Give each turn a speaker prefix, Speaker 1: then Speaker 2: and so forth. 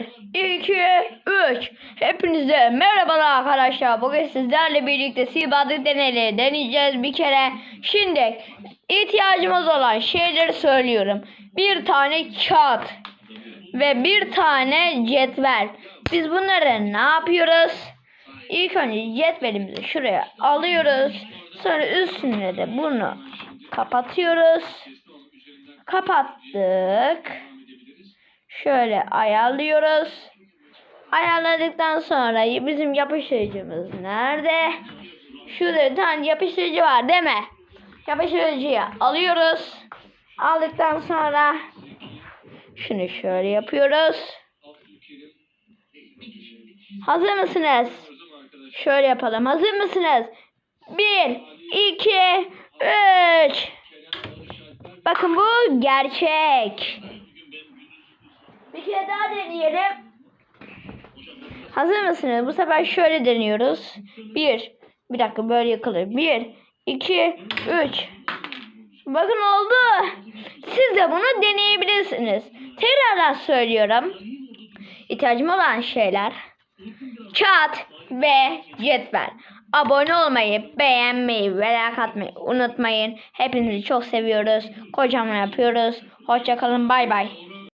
Speaker 1: 2, 3. Hepinize merhabalar arkadaşlar. Bugün sizlerle birlikte sihirbazlık deneyleri deneyeceğiz bir kere. Şimdi ihtiyacımız olan şeyleri söylüyorum. Bir tane kağıt ve bir tane cetvel. Biz bunları ne yapıyoruz? İlk önce cetvelimizi şuraya alıyoruz. Sonra üstüne de bunu kapatıyoruz. Kapattık. Şöyle ayarlıyoruz. Ayarladıktan sonra bizim yapıştırıcımız nerede? Şurada bir tane yapıştırıcı var değil mi? Yapıştırıcıyı alıyoruz. Aldıktan sonra şunu şöyle yapıyoruz. Hazır mısınız? Şöyle yapalım. Hazır mısınız? Bir, iki, üç. Bakın bu gerçek. Deneyelim. Hazır mısınız? Bu sefer şöyle deniyoruz. Bir. Bir dakika böyle yakılır. Bir, iki, üç. Bakın oldu. Siz de bunu deneyebilirsiniz. Tekrardan söylüyorum. İhtiyacım olan şeyler. Kağıt ve cetvel. Abone olmayı, beğenmeyi ve like atmayı unutmayın. Hepinizi çok seviyoruz. Kocaman yapıyoruz. Hoşçakalın. Bay bay.